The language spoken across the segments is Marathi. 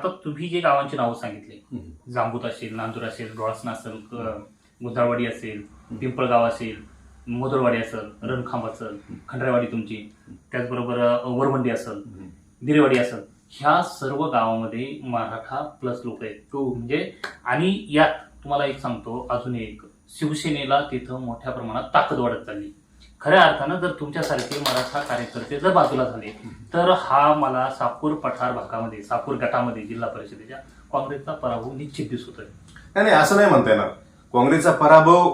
आता तुम्ही जे गावांची नावं सांगितले. जांबूत असेल नांदूर असेल डोळसना असेल गुंजाळवाडी असेल पिंपळगाव असेल मोदरवाडी असेल रणखांब असेल खंडरेवाडी तुमची त्याचबरोबर वरवंडी असेल दिरेवाडी असेल ह्या सर्व गावामध्ये मराठा प्लस लोक आहेत. हो. म्हणजे आणि यात तुम्हाला एक सांगतो अजून एक शिवसेनेला तिथं मोठ्या प्रमाणात ताकद वाढत चालली. खऱ्या अर्थानं जर तुमच्यासारखे मराठा कार्यकर्ते जर बाजूला झाले तर हा मला सापूर पठार भागामध्ये सापूर गटामध्ये जिल्हा परिषदेच्या काँग्रेसचा पराभव निश्चित दिसतोय नाही नाही असं नाही म्हणता येणार. काँग्रेसचा पराभव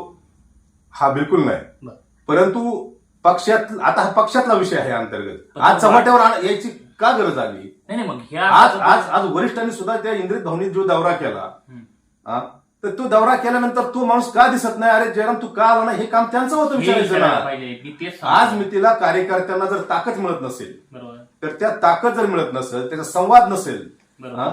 हा बिलकुल नाही. परंतु पक्षात आता हा पक्षातला विषय आहे अंतर्गत. आज चव्हाट्यावर यायची का गरज आली? नाही नाही मग आज आज आज वरिष्ठांनी सुद्धा त्या इंद्रित भावनीत जो दौरा केला तर तो दौरा केल्यानंतर तो माणूस का दिसत नाही? अरे जयराम तू का आला नाही? हे काम त्यांचं होतं हे विचारायचं विचारायला ना. पाहिजे. मी तेच आज सांगतो. मी तिला कार्यकर्त्यांना जर ताकद मिळत नसेल बरोबर. तर त्या ताकद जर मिळत नसेल त्याचा संवाद नसेल हा?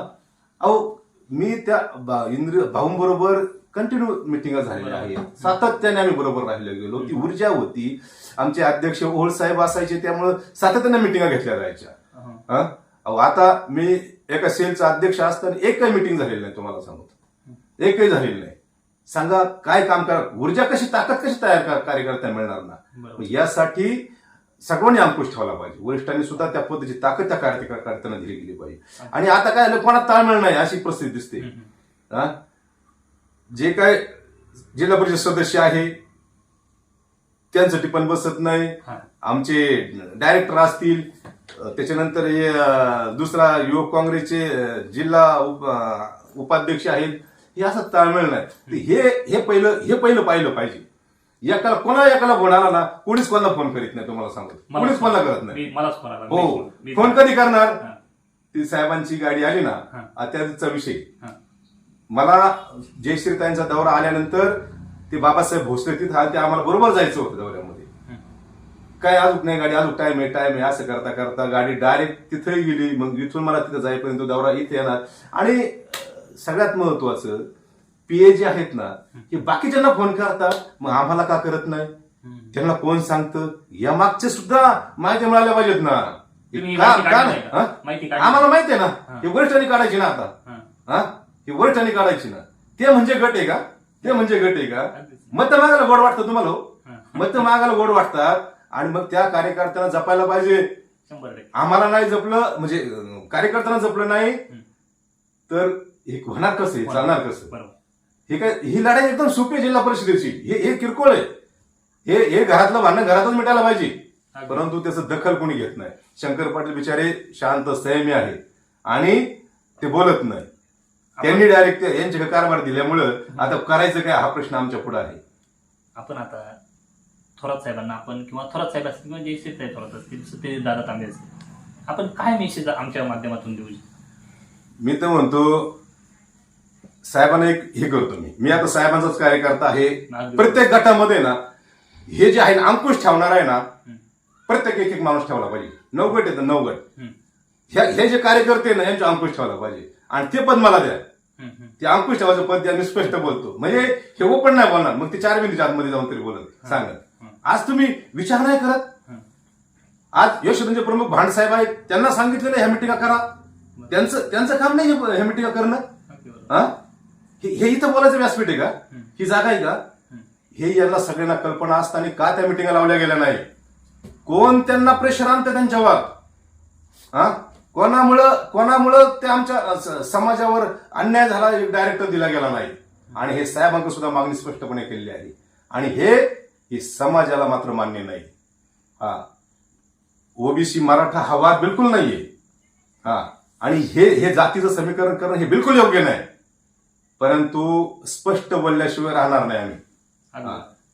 अहो मी त्या बा- इंद्रिय भाऊंबरोबर कंटिन्यू मिटिंग झालेल्या बरोबर. आहेत सातत्याने आम्ही बरोबर राहिलो गेलो. ती ऊर्जा होती. आमचे अध्यक्ष ओळ साहेब असायचे त्यामुळे सातत्याने मिटिंगा घेतल्या जायच्या. हं. हा? अहो आता मी एका सेलचा अध्यक्ष असताना एकही मिटिंग झालेली नाही तुम्हाला सांगतो. एकही झालेली नाही. सांगा काय काम करा ऊर्जा कशी ताकद कशी तयार कर- कार्यकर्त्यांना मिळणार ना? यासाठी सगळ्यांनी अंकुश ठेवला पाहिजे. वरिष्ठांनी सुद्धा त्या पद्धतीची ताकद त्या कार्यकर्त्यांना दिली गेली पाहिजे. आणि आता काय कोणात ताळमेळ नाही अशी परिस्थिती दिसते. हा? जे काय जिल्हा परिषद सदस्य आहे त्यांचं टिपण बसत नाही. आमचे डायरेक्टर असतील त्याच्यानंतर हे दुसरा युवक काँग्रेसचे जिल्हा उपाध्यक्ष आहेत. हे असं ताळमेळ नाही. हे हे पहिलं हे पहिलं पाहिलं पाहिजे. एकाला कोणा एकाला फोन आला ना कोणीच कोणाला फोन करीत नाही तुम्हाला सांगतो. कोणीच कोणाला करत नाही. मलाच फोन आला. हो. फोन कधी करणार? ती साहेबांची गाडी आली ना. त्याचा विषय. मला जयश्रीताईंचा दौरा आल्यानंतर ते बाबासाहेब भोसले तिथं आले ते आम्हाला बरोबर जायचं होतं दौऱ्यामध्ये. काय अजून नाही गाडी अजून टाइम आहे टाइम आहे असं करता करता गाडी डायरेक्ट तिथे गेली. मग इथून मला तिथं जाईपर्यंत दौरा इथे येणार. आणि सगळ्यात महत्वाचं पीए जे आहेत ना हे बाकीच्यांना फोन करतात मग आम्हाला का करत नाही. त्यांना कोण सांगतं या मागचे सुद्धा माहिती मिळाल्या पाहिजेत ना तुम्ही का माहिती का काढली नाही नाही का? हा? माहिती काढली आम्हाला माहिती आहे. ना हे वरिष्ठांनी काढायची ना आता हा. हा ही वरिष्ठांनी काढायची ना ते म्हणजे गट आहे का ते म्हणजे गट आहे का. मत मागायला गोड वाटतं तुम्हाला हो? हा. मत मागायला गोड वाटतात आणि मग त्या कार्यकर्त्यांना जपायला पाहिजे शंभर टक्के आम्हाला नाही जपलं म्हणजे अं, कार्यकर्त्यांना जपलं नाही. तर हे होणार कसं हे चालणार कसं हे काय ही लढाई एकदम सोपी आहे जिल्हा परिषदेची. हे हे किरकोळ आहे. हे हे घरातलं भांडण घरातच मिटायला पाहिजे. परंतु त्याचं दखल कोणी घेत नाही. शंकर पाटील बिचारे शांत संयमी आहेत आणि ते बोलत नाही. त्यांनी डायरेक्ट यांच्याकडे कारभार दिल्यामुळं आता करायचं काय हा प्रश्न आमच्या पुढे आहे. आपण आता थोरात साहेबांना आपण किंवा थोरात साहेब असतील किंवा जयश्री साहेब थोरात असतील सत्य दादा तांबे असतील आपण काय मेसेज आमच्या माध्यमातून देऊ मी तर म्हणतो साहेबांना एक हे करतो मी. मी आता साहेबांचाच कार्यकर्ता आहे. प्रत्येक गटामध्ये ना हे जे आहे ना अंकुश ठेवणार आहे ना प्रत्येक एक एक माणूस ठेवला पाहिजे. नऊ गट येतं नऊ गट. ह्या- हे जे कार्यकर्ते ना यांचे अंकुश ठेवला पाहिजे. आणि ते पद मला द्या. ते अंकुश ठेवायचं पद द्या मी स्पष्ट बोलतो. म्हणजे हे ओपन नाही बोलणार. मग ते चार मिनिटच्या आतमध्ये जाऊन तरी बोलत सांगत. आज तुम्ही विचार नाही करत. आज यशोधनचे प्रमुख भांडसाहेब आहेत. त्यांना सांगितलेलं ह्या मिटिंगा करा. त्यांचं त्यांचं काम नाही हे- ह्या मिटिंगा करणं. हा इथं बोलायचं व्यासपीठ आहे का? हं. जागा आहे का? हं. यांना सगळ्यांना कल्पना असताना का त्या मिटिंगा लावल्या गेल्या नाही कोण त्यांना प्रेशर आणतं त्यांच्यावर? हा? कोणामुळं कोणामुळं ते आमच्या समाजावर अन्याय झाला एक डायरेक्टर दिला गेला नाही? आणि हे साहेबांक सुद्धा मागणी स्पष्टपणे केलेली आहे. आणि हे हे समाजाला मात्र मान्य नाही. हा. ओबीसी मराठा हा वाद बिलकुल नाहीये. हा. आणि हे हे जातीचं समीकरण करणं हे बिलकुल योग्य नाही. परंतु स्पष्ट बोलल्याशिवाय राहणार नाही आम्ही.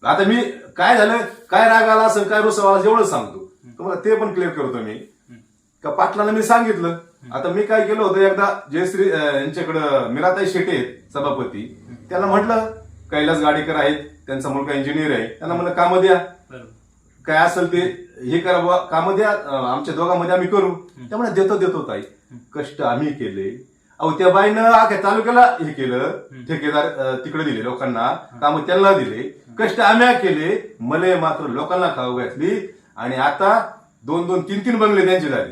आता मी काय झालं? काय राग आला असेल काय रुसवा आला एवढं सांगतो. तुम्हाला ते पण क्लिअर करतो मी. का पाटलानं मी सांगितलं. आता मी काय केलं होतं एकदा जयश्री यांच्याकडं मीराताई शेटे आहेत सभापती. त्यांना म्हटलं कैलास गाडीकर आहेत त्यांचा मुलगा इंजिनियर आहे. त्यांना म्हणलं कामं द्या. काय असेल ते हे करा बुवा. कामं द्या आमच्या दोघांमध्ये आम्ही करू. त्यामुळे देतो देतो ताई. कष्ट आम्ही केले. अहो त्या बाईनं अख्या तालुक्याला हे केलं ठेकेदार तिकडे दिले लोकांना. कामं त्यांना दिले. कष्ट आम्ही केले. मले मात्र लोकांना खाऊ घातली. आणि आता दोन दोन तीन तीन बंगले त्यांचे झाले.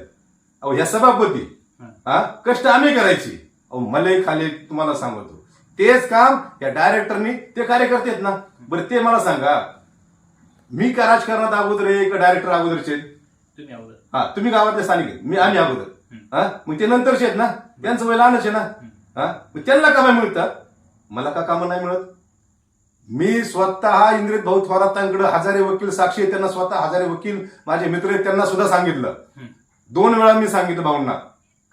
अहो ह्या सभापती हं. कष्ट आम्ही करायची. अहो मलाही खाली तुम्हाला सांगतो. तेच काम या डायरेक्टरनी ते कार्यकर्ते आहेत ना. बरं ते मला सांगा. मी का राजकारणात अगोदर आहे का डायरेक्टर अगोदरचे? हा तुम्ही गावातले आहेत. मी आम्ही अगोदर. हा? मग ते नंतरचे आहेत ना? त्यांचं वय लहानच आहे ना? हा? मग त्यांना कामं मिळतात मला का कामं नाही मिळत? मी स्वतः इंद्रित भाऊ थोरातांकडे हजारे वकील साक्षी आहेत त्यांना स्वतः हजारे वकील माझे मित्र आहेत त्यांना सुद्धा सांगितलं. दोन वेळा मी सांगितलं भाऊंना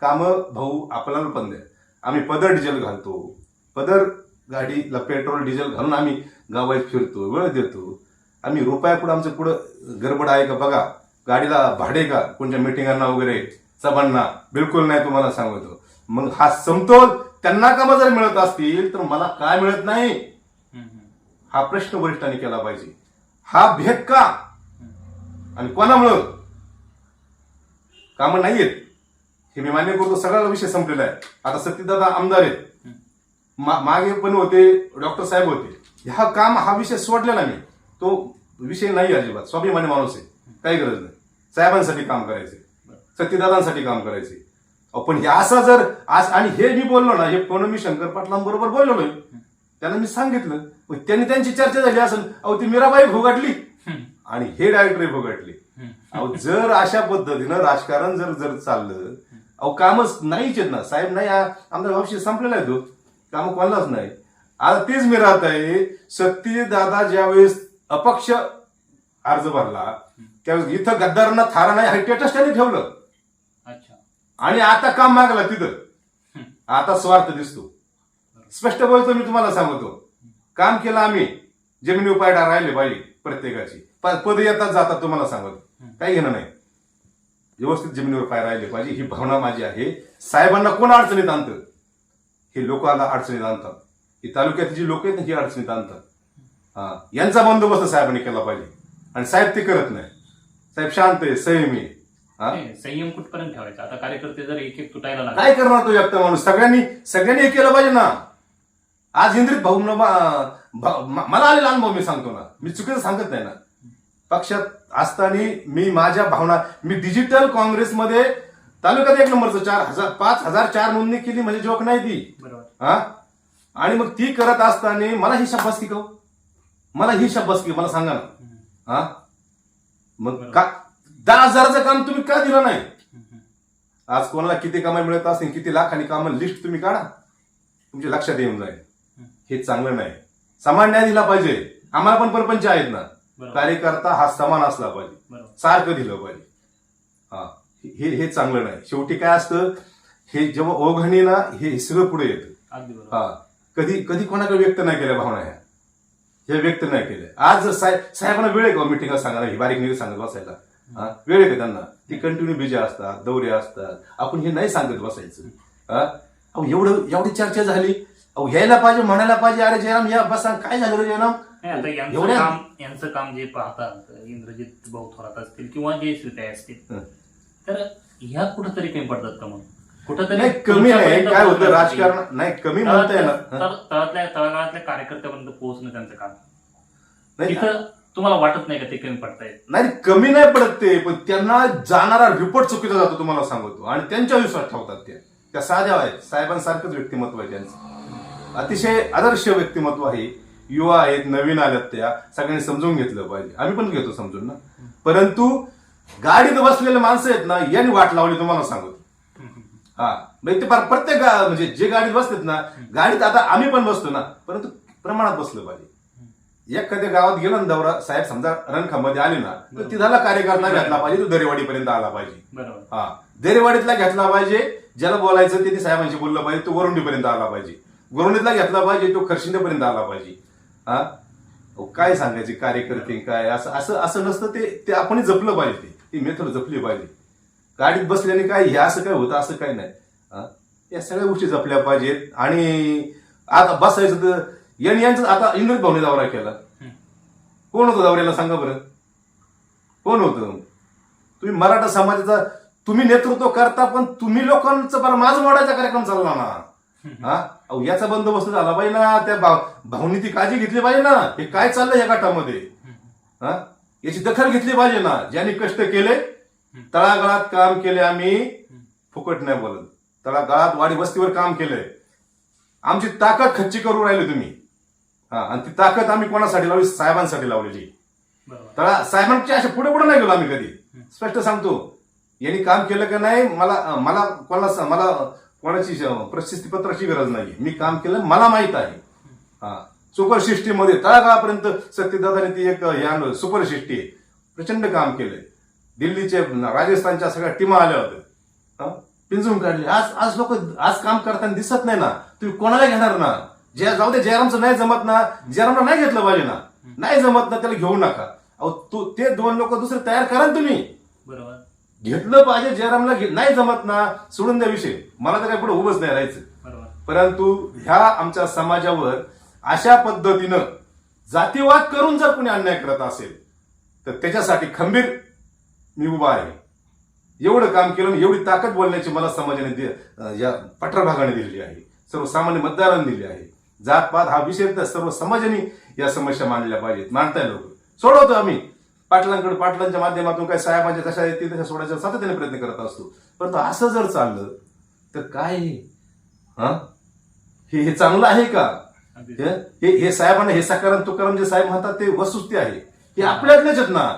कामं भाऊ आपल्याला पण द्या. आम्ही पदर डिझेल घालतो. पदर गाडीला पेट्रोल डिझेल घालून आम्ही गावात फिरतो वेळ देतो. आम्ही रुपया पुढं आमचं पुढं गडबड आहे का बघा? गाडीला भाडे का? कोणत्या मिटिंगांना वगैरे? चव्हाणना बिलकुल नाही तुम्हाला सांगतो. मग हा समतोल त्यांना कामं जर मिळत असतील तर मला काय मिळत नाही? हा प्रश्न वरिष्ठांनी केला पाहिजे. हा भेद का? आणि कोणामुळं? कामं नाहीयेत. हे मी मान्य करतो सगळा विषय संपलेला आहे. आता सत्यदादा आमदार आहेत. मा- मागे पण होते डॉक्टर साहेब होते. हा काम हा विषय सोडलेला मी. तो विषय नाही अजिबात. स्वाभिमानी माणूस आहे. काही गरज नाही. साहेबांसाठी काम करायचे सत्यदादांसाठी काम करायचे. अहो, पण हे असं जर आज आणि हे मी बोललो ना हे पण मी शंकर पाटलांबरोबर बोललो नाही त्यांना मी सांगितलं. मग त्यांनी त्यांची चर्चा झाली असेल अहो ती मीराबाई भोगाटली. आणि हे डायरेक्टर भोगाटली. अहो जर अशा पद्धतीनं राजकारण जर जर चाललं अहो कामच नाहीच आहेत ना. साहेब नाही आमचा भविष्य संपलेला आहे तो. काम कोणालाच नाही. आता तेच मी राहत आहे. सत्य दादा ज्यावेळेस अपक्ष अर्ज भरला त्यावेळेस इथं गद्दारांना थारा नाही हे स्टेटस त्यांनी ठेवलं. आणि आता काम मागला तिथं. आता स्वार्थ दिसतो. स्पष्ट बोलतो मी तुम्हाला सांगतो. काम केलं आम्ही. जमिनी पायडा राहिले पाहिजे प्रत्येकाची. पद येतात जातात तुम्हाला सांगतो. काही घेणं नाही. व्यवस्थित जमिनीवर पाय राहिले पाहिजे. ही भावना माझी आहे. साहेबांना कोण अडचणीत आणतं? हे लोक आता अडचणीत आणतात. ही तालुक्यातली जी लोक आहेत ना ही अडचणीत आणतात. हा यांचा बंदोबस्त साहेबांनी केला पाहिजे. आणि साहेब ते करत नाही. साहेब शांत आहे संयमी आहे. हा? नाही, संयम कुठपर्यंत ठेवायचा? आता कार्यकर्ते जर एक एक तुटायला लागले. काय करणार तो व्यक्त माणूस? सगळ्यांनी सगळ्यांनी हे केलं पाहिजे ना. आज इंद्रित भाऊ न मला आलेला अनुभव मी सांगतो ना. मी चुकीचं सांगत नाही ना. पक्षात असताना मी माझ्या भावना मी डिजिटल काँग्रेसमध्ये तालुक्यात एक नंबरचं चार हजार पाच हजार चार नोंदणी केली म्हणजे जोक नाही ती. बरोबर. हा? आणि मग ती करत असताना मला ही शाबासकी का हो? मला ही शाबासकी मला सांगा ना. हम्म, हा? मग का दहा हजाराचं काम तुम्ही का दिलं नाही. आज कोणाला किती कमाई मिळत असेल किती लाखांनी कामं लिस्ट तुम्ही काढा. तुमच्या लक्षात येऊन जाईल. हे चांगलं नाही. समान न्याय दिला पाहिजे. आम्हाला पण परपंच आहेत ना. कार्यकर्ता हा समान असला पाहिजे. सारखं दिलं पाहिजे. हा. हे हे चांगलं नाही. शेवटी काय असतं हे जेव्हा ओघणी ना हे सगळं पुढे येतं. हा. कधी कधी कोणाकडे व्यक्त नाही केल्या भावना ह्या. हे व्यक्त नाही केल्या. आज जर साहेब साहेबांना वेळ आहे का मिटिंग सांगायला? ही बारीक निरीक सांगत बसायला. हा वेळ आहे का त्यांना. ती कंटिन्यू बिजी असतात दौरे असतात. आपण हे नाही सांगत बसायचं. अहो एवढं एवढी चर्चा झाली. अहो यायला पाहिजे म्हणायला पाहिजे अरे जयराम या बसा. काय झालं रे जयराम? नाही आता यांचं एवढ्या- काम यांचं काम जे पाहतात इंद्रजित भाऊ थोरात असतील किंवा जे श्रीताई असतील. हं. तर ह्या कुठंतरी कमी पडतात का मग? कुठंतरी नाही कमी नाही. तुमच्यापर्यंत काय होतं पोहोचण्यासाठी राजकारण नाही कमी म्हणता येणार. तळातल्या. तळ- तळातल्या तळागाळातल्या कार्यकर्त्यापर्यंत पोहोचणं त्यांचं काम. नाही तिथं तुम्हाला वाटत नाही का ते कमी पडतायत? नाही कमी नाही पडत ते पण त्यांना जाणारा रिपोर्ट चुकीचा जातो तुम्हाला सांगतो. आणि त्यांच्या विश्वास ठेवतात ते. त्या साध्या आहेत. साहेबांसारखंच व्यक्तिमत्व आहे त्यांचं. अतिशय आदर्श व्यक्तिमत्व आहे. युवा आहेत नवीन आल्यात त्या. सगळ्यांनी समजून घेतलं पाहिजे. आम्ही पण घेतो समजून ना. परंतु गाडीत बसलेले माणसं आहेत ना यांनी वाट लावली तुम्हाला सांगतो. हा. म्हणजे ते फार प्रत्येक म्हणजे जे गाडीत बसतात ना गाडीत आता आम्ही पण बसतो ना परंतु प्रमाणात बसलं पाहिजे. एखाद्या गावात गेला ना दौरा साहेब समजा रणखामध्ये आले ना तर तिथला कार्यकर्ता घेतला पाहिजे तो दरेवाडीपर्यंत आला पाहिजे. हा. दरेवाडीतला घेतला पाहिजे ज्याला बोलायचं ते ते साहेबांशी बोललं पाहिजे तो वरुंडीपर्यंत आला पाहिजे. वरुंडीतला घेतला पाहिजे तो खर्शिंदेपर्यंत आला पाहिजे. हा? काय सांगायचे कार्यकर्ते काय असं असं असं नसतं ते ते आपण जपलं पाहिजे ते. मेथड जपली पाहिजे. गाडीत बसल्याने काय हे असं काय होतं असं काय नाही? या सगळ्या गोष्टी जपल्या पाहिजेत. आणि आता बसायचं तर यांनी यांचं आता इंद्रित भाऊने दौरा केला. कोण होतं दौऱ्याला सांगा बरं? कोण होतं? तुम्ही मराठा समाजाचा तुम्ही नेतृत्व करता पण तुम्ही लोकांचं बरं माझ मोडायचा कार्यक्रम चालला ना हा? अहो याचा बंदोबस्त झाला पाहिजे ना. त्या भाव भावनी ती काळजी घेतली पाहिजे ना. हे काय चाललंय या गटामध्ये? हा? याची दखल घेतली पाहिजे ना. ज्यांनी कष्ट केले तळागाळात काम केले आम्ही फुकट नाही बोलत. तळागाळात वाडी वस्तीवर काम केलंय. आमची ताकद खच्ची करून राहिली तुम्ही. आणि ती ताकद आम्ही कोणासाठी लावली? साहेबांसाठी लावलेली. तळा साहेबांच्या अशा पुढे पुढे नाही गेलो आम्ही कधी. स्पष्ट सांगतो. यांनी काम केलं का नाही मला मला कोणाला मला कोणाची प्रशस्ती पत्राची गरज नाही मी काम केलं मला माहीत आहे. हा. सुपर सिस्टीममध्ये तळागाळापर्यंत सत्यदादाने ती एक हे आणलं सुपर आहे. प्रचंड काम केलंय. दिल्लीचे राजस्थानच्या सगळ्या टीमा आल्या होत्या? पिंजून काढली. आज आज लोक आज काम करताना दिसत नाही ना. तुम्ही कोणाला घेणार ना? जे जाऊ दे जयरामचं नाही जमत ना जयरामला नाही घेतलं पाहिजे ना नाही जमत ना त्याला घेऊ नका. अहो तू ते दोन लोक दुसरे तयार करा ना तुम्ही. बरोबर. घेतलं पाहिजे जयरामला घे- नाही जमत ना सोडून द्या विषय. मला तर काही पुढे उभंच नाही राहायचं. बरोबर. परंतु ह्या आमच्या समाजावर अशा पद्धतीनं जातीवाद करून जर कोणी अन्याय करत असेल तर त्याच्यासाठी खंबीर मी उभा आहे. एवढं काम केलं आणि एवढी ताकद बोलण्याची मला समाजाने दि- अं, या पठ्रभागाने दिलेली आहे. सर्वसामान्य मतदारांनी दिली आहे. जातपात हा विषय तर सर्व समाजाने या समस्या मांडल्या पाहिजेत. मांडताय लोक. सोडवतो आम्ही. पाटलांकडे पाटलांच्या माध्यमातून काय साहेबांच्या जशा येतील तशा सोडायचा सातत्याने प्रयत्न करत असतो. परंतु असं जर चाललं तर काय? हा? हे? चांगलं आहे का? हे हे- हे साहेबांना हे सकाराम तुकाराम जे साहेब म्हणतात ते वस्तुस्थिती आहे. हे आपल्यातलेच आहेत ना.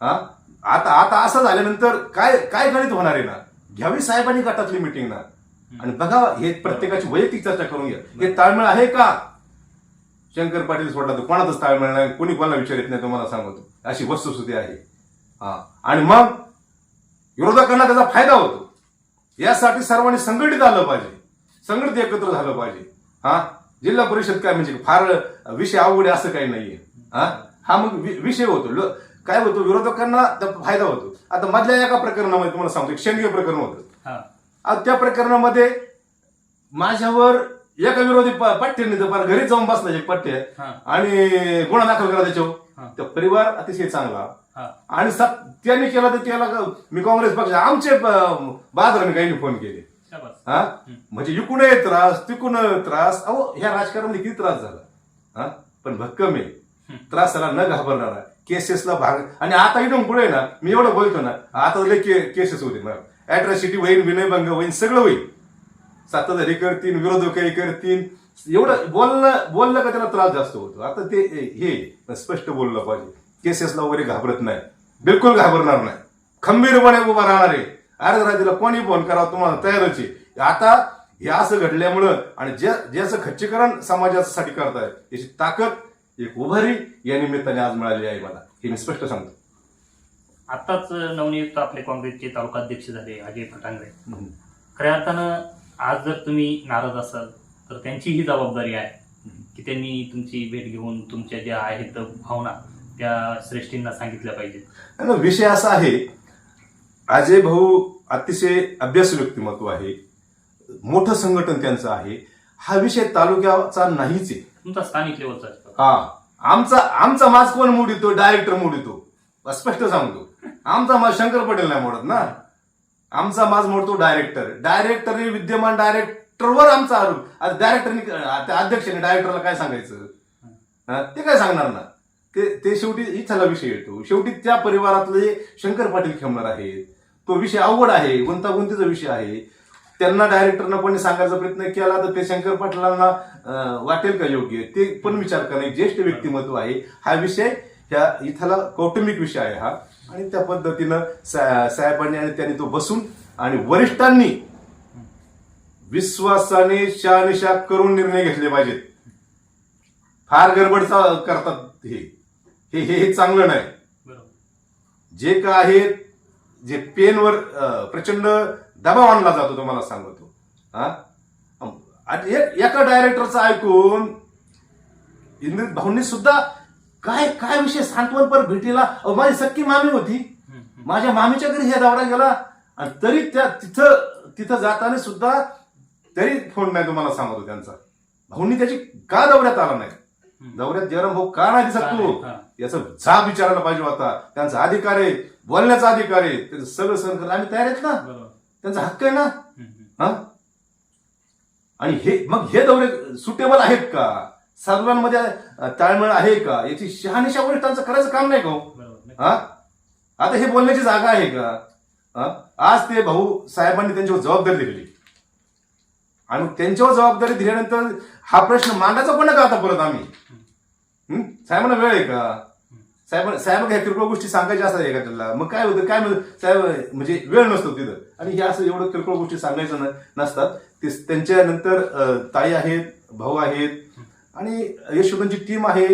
हा? आता आता असं झाल्यानंतर काय काय गणित होणार आहे ना? घ्यावी साहेबांनी गटातली मिटिंग ना. आणि बघा हे प्रत्येकाची वैयक्तिक चर्चा करून घ्या. हे ताळमेळ आहे का? शंकर पाटील सोडला तर कोणाचाच ताळमेळ नाही कोणी कोणाला विचारित नाही तुम्हाला सांगतो. अशी वस्तुस्थिती आहे. हा. आणि मग विरोधकांना त्याचा फायदा होतो. यासाठी सर्वांनी संघटित आलं पाहिजे. संघटित एकत्र झालं पाहिजे. हा? जिल्हा परिषद काय म्हणजे फार विषय अवघड आहे असं काही नाहीये. हा? हा मग विषय होतो. काय होतो? विरोधकांना फायदा होतो. आता मधल्या एका प्रकरणामध्ये तुम्हाला सांगतो. एक शेंडगे प्रकरण होतं. आता त्या प्रकरणामध्ये माझ्यावर एका विरोधी प- पठ्ठ्याने तर घरी जाऊन बसला एक हा. आणि गुन्हा दाखल करा. त्याच्यावर. तर परिवार अतिशय चांगला. आणि त्यांनी केला तर त्याला मी काँग्रेस पक्ष आमचे बाजाराने काही फोन केले. हा? म्हणजे इकून त्रास तिकून त्रास. अहो ह्या राजकारणामध्ये किती त्रास झाला? हा? पण भक्कम आहे. त्रासाला न घाबरणारा. केसेसला भाग आणि आता इथून पुढे ना मी एवढं बोलतो ना आता केसेस होते ना अॅट्रॉसिटी होईल विनयभंग होईल सगळं होईल. सातधारी करतील विरोधकही करतील एवढं बोलणं बोललं का त्याला त्रास जास्त होतो. आता ते हे स्पष्ट बोललं पाहिजे. केसेसला वगैरे घाबरत नाही. बिलकुल घाबरणार नाही. खंबीरपणे उभा राहणार. आहे अर्ध रात्रीला कोणी फोन करावा? तुम्हाला तयारच आहे. आता हे असं घडल्यामुळं आणि ज्या ज्याचं खच्चीकरण समाजासाठी करतायत याची ताकद एक उभारी या निमित्ताने आज मिळाली आहे मला. हे मी स्पष्ट सांगतो. आताच नवनियुक्त आपले काँग्रेसचे तालुका अध्यक्ष झाले अजय फटांगरे. खऱ्या अर्थानं आज जर तुम्ही नाराज असाल तर त्यांची ही जबाबदारी आहे की त्यांनी तुमची भेट घेऊन तुमच्या ज्या आहेत भावना त्या श्रेष्ठींना सांगितल्या पाहिजेत. विषय असा आहे अजय भाऊ अतिशय अभ्यास व्यक्तिमत्व आहे मोठं संघटन त्यांचं आहे हा विषय तालुक्याचा नाहीच आहे. तुमचा स्थानिक लेवलचा. हा आमचा आमचा माज कोण मोडितो डायरेक्टर मोडितो? स्पष्ट सांगतो. आमचा माज शंकर पटेल नाही मोडत ना. आमचा माज मोडतो डायरेक्टर डायरेक्टरने विद्यमान डायरेक्टरवर आमचा आरोप. आता डायरेक्टरने अध्यक्षाने डायरेक्टरला काय सांगायचं? हा, ते काय सांगणार ना? ते ते शेवटी इथला विषय येतो. शेवटी त्या परिवारातले शंकर पाटील खेळणार आहेत. तो विषय अवघड आहे गुंतागुंतीचा विषय आहे. त्यांना डायरेक्टरनं पण सांगायचा प्रयत्न केला तर ते शंकर पाटलांना वाटेल का योग्य? ते पण विचार करणे ज्येष्ठ व्यक्तिमत्व आहे. हा विषय ह्या इथला कौटुंबिक विषय आहे हा. आणि त्या पद्धतीनं सा- साहेबांनी आणि त्यांनी तो बसून आणि वरिष्ठांनी विश्वासाने शहानिशा करून निर्णय घेतले पाहिजेत. फार गडबड करतात हे. हे चांगलं नाही. जे काय आहे जे पेनवर प्रचंड दबाव आणला जातो तुम्हाला सांगतो. हा? एका डायरेक्टरचं ऐकून इंद्रित भाऊंनी सुद्धा काय काय विषय सांत्वन पर भेटीला? माझी सख्खी मामी होती. माझ्या मामीच्या घरी हे दौरा गेला. आणि तरी त्या तिथं तिथं जाताना सुद्धा तरी फोन नाही तुम्हाला सांगतो त्यांचा. भाऊंनी त्याची का दौऱ्यात आला नाही. दौऱ्यात जयराम भाऊ का नाही दिसत तू. याचा जाब विचारायला पाहिजे होता. त्यांचा अधिकार आहे बोलण्याचा अधिकार आहे. त्यांचं सगळं सहन करायला आम्ही तयार आहेत ना? त्यांचा हक्क आहे ना. हा? आणि हे मग हे दौरे सुटेबल आहेत का? सर्वांमध्ये ताळमेळ आहे का? याची शहानिशा वरिष्ठांचं करायचं काम नाही का हो? हा? आता हे बोलण्याची जागा आहे का? हा? आज ते भाऊ साहेबांनी त्यांच्यावर जबाबदारी दिलेली. आणि त्यांच्यावर जबाबदारी दिल्यानंतर हा प्रश्न मांडायचा पण का आता परत आम्ही? हं? साहेबांना वेळ आहे का? साहेब साहेब ह्या किरकोळ गोष्टी सांगायच्या असतात आहे का त्याला मग काय होतं? काय साहेब म्हणजे वेळ नसतो तिथं. आणि हे असं एवढं किरकोळ गोष्टी सांगायचं नसतात. ते त्यांच्यानंतर अं, ताई आहेत भाऊ आहेत आणि यशोदांची टीम आहे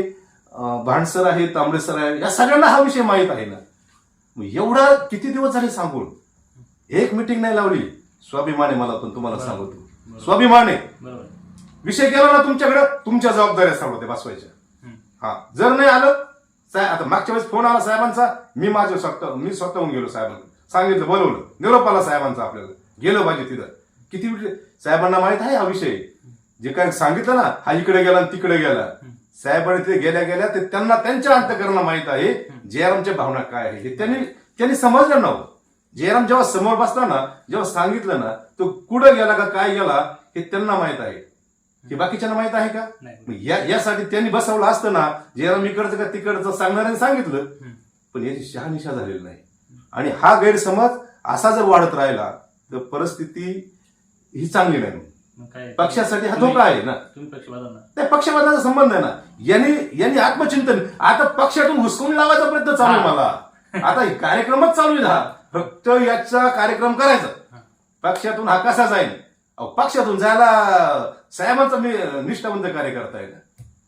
भांडसर आहे तांबडे सर आहे या सगळ्यांना हा विषय माहीत आहे ना. मग एवढा किती दिवस झाले सांगून? एक मिटिंग नाही लावली. स्वाभिमान आहे मला पण तुम्हाला सांगतो. स्वाभिमान. विषय गेला ना तुमच्याकडे तुमच्या जबाबदाऱ्या सर्व ते बसवायच्या. हा जर नाही आलं साहेब आता मागच्या वेळेस फोन आला साहेबांचा मी माझं स्वतः मी स्वतःहून गेलो साहेबांना. सांगितलं बोलवलं. निरोप आला साहेबांचा आपल्याला. गेलो पाहिजे तिथं. किती साहेबांना माहीत आहे हा विषय? जे काय सांगितलं ना हा इकडे गेला आणि तिकडे गेला. साहेबांनी तिथे गेल्या गेल्या ते त्यांना त्यांच्या अंतकरणा माहीत आहे जयरामच्या भावना काय आहे? हे त्यांनी त्यांनी समजलं ना हो. जयराम जेव्हा समोर बसला ना जेव्हा सांगितलं ना तो कुठं गेला का काय गेला हे त्यांना माहीत आहे. हे बाकीच्यांना माहीत आहे का? या यासाठी त्यांनी बसवलं असतं ना जयराम इकडचं का तिकडचं सांगणाऱ्याने सांगितलं. पण याची शहानिशा झालेली नाही. आणि हा गैरसमज असा जर वाढत राहिला तर परिस्थिती ही चांगली नाही. काय पक्षासाठी हा धोका आहे ना. तुम्ही पक्षपातांना त्या पक्षपाताचा संबंध आहे ना. यांनी यांनी आत्मचिंतन आता पक्षातून हुसकून लावायचा प्रयत्न चालू आहे. मला. आता हे कार्यक्रमच चालू आहे हा फक्त याचा कार्यक्रम करायचा. पक्षातून हा कसा जाईल अहो, पक्षातून जायला साहेबांचा मी निष्ठावंत कार्यकर्ता आहे ना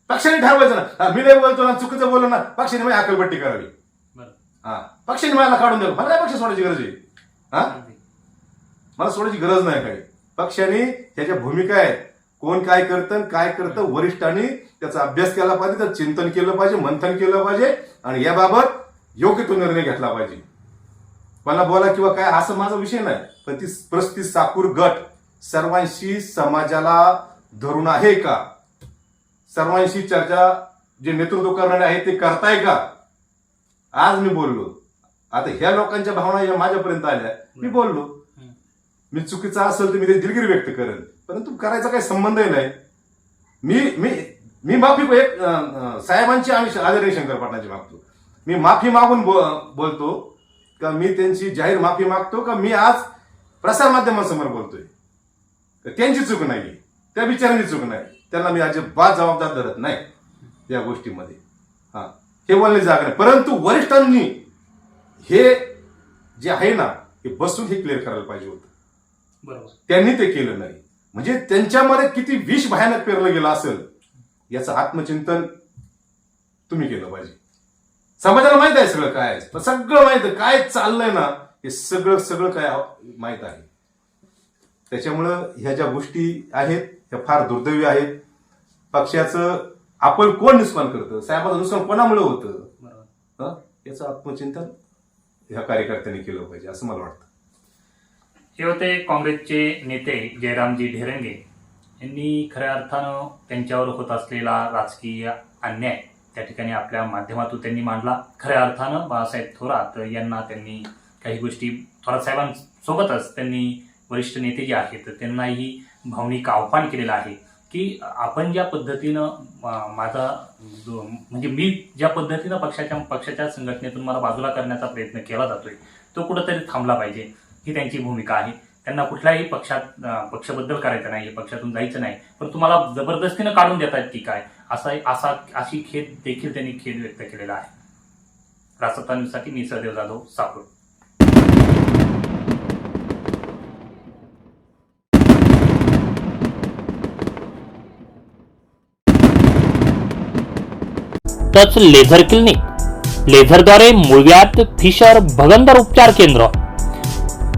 पक्षाने ठरवायचं ना. हा, मी नाही बोलतो ना चुकीचं बोललो ना पक्षाने माझी अकलपट्टी करावी. बरं. हा. पक्षाने मला काढून द्यावं मला काय पक्ष सोडायची गरज आहे? हा. मला सोडायची गरज नाही काही. पक्षाने त्याच्या भूमिका आहेत. कोण काय करतं काय करतं वरिष्ठांनी त्याचा अभ्यास केला पाहिजे त्याचं चिंतन केलं पाहिजे मंथन केलं पाहिजे आणि याबाबत योग्य तो निर्णय घेतला पाहिजे. मला बोला किंवा काय असं माझा विषय नाही. पण ती प्रस्ती साकूर गट सर्वांशी समाजाला धरून आहे का? सर्वांशी चर्चा जे नेतृत्व करणारे आहेत ते करताय का? आज मी बोललो. आता ह्या लोकांच्या भावना या माझ्यापर्यंत आल्या. मी बोललो. मी चुकीचा असेल तर मी ते दिलगिरी व्यक्त करेन. परंतु करायचा काही संबंधही नाही. मी मी मी माफी एक साहेबांची आम्ही आदरणीय शंकर पाटलांची मागतो. मी माफी मागून बो- बोलतो का मी त्यांची जाहीर माफी मागतो का मी आज प्रसारमाध्यमांसमोर बोलतोय? तर त्यांची चूक नाही त्या बिचारांची चूक नाही. त्यांना मी अजिबात जबाबदार धरत नाही या गोष्टीमध्ये. हा हे बोलणे जागा नाही. परंतु वरिष्ठांनी हे जे आहे ना हे बसून हे क्लिअर करायला पाहिजे होतं. त्यांनी ते केलं नाही. म्हणजे त्यांच्यामध्ये किती विष भयानक पेरलं गेलं असेल याचं आत्मचिंतन तुम्ही केलं पाहिजे. समाजाला माहीत आहे सगळं काय सगळं माहीत काय चाललंय ना हे सगळं सगळं काय माहीत आहे. त्याच्यामुळं ह्या ज्या गोष्टी आहेत ह्या फार दुर्दैवी आहेत. पक्षाचं आपण कोण नुकसान करतं? साहेबाचं नुकसान कोणामुळे होतं? हं? याचं आत्मचिंतन ह्या कार्यकर्त्यांनी केलं पाहिजे असं मला वाटतं. हे होते काँग्रेसचे नेते जयरामजी ढेरंगे. यांनी खऱ्या अर्थानं त्यांच्यावर होत असलेला राजकीय अन्याय त्या ठिकाणी आपल्या माध्यमातून त्यांनी मांडला. खऱ्या अर्थानं बाळासाहेब थोरात यांना त्यांनी काही गोष्टी थोरात साहेबांसोबतच त्यांनी वरिष्ठ नेते जे आहेत त्यांनाही भावनिक आव्हान केलेलं आहे की आपण ज्या पद्धतीनं माझा जो- म्हणजे मी ज्या पद्धतीनं पक्षाच्या पक्षाच्या संघटनेतून मला बाजूला करण्याचा प्रयत्न केला जातोय तो कुठंतरी थांबला पाहिजे. ही त्यांची भूमिका आहे. त्यांना कुठल्याही पक्षात पक्षबद्दल करायचं नाही पक्षातून जायचं नाही. पण तुम्हाला जबरदस्तीनं काढून देतात की काय? असा असा अशी खेद देखील त्यांनी खेद व्यक्त केलेला आहे. राजसत्ता न्यूजसाठी मी सहदेव जाधव सापड टच लेझर क्लिनिक. लेझरद्वारे मुळव्यात फिशर भगंदर उपचार केंद्र.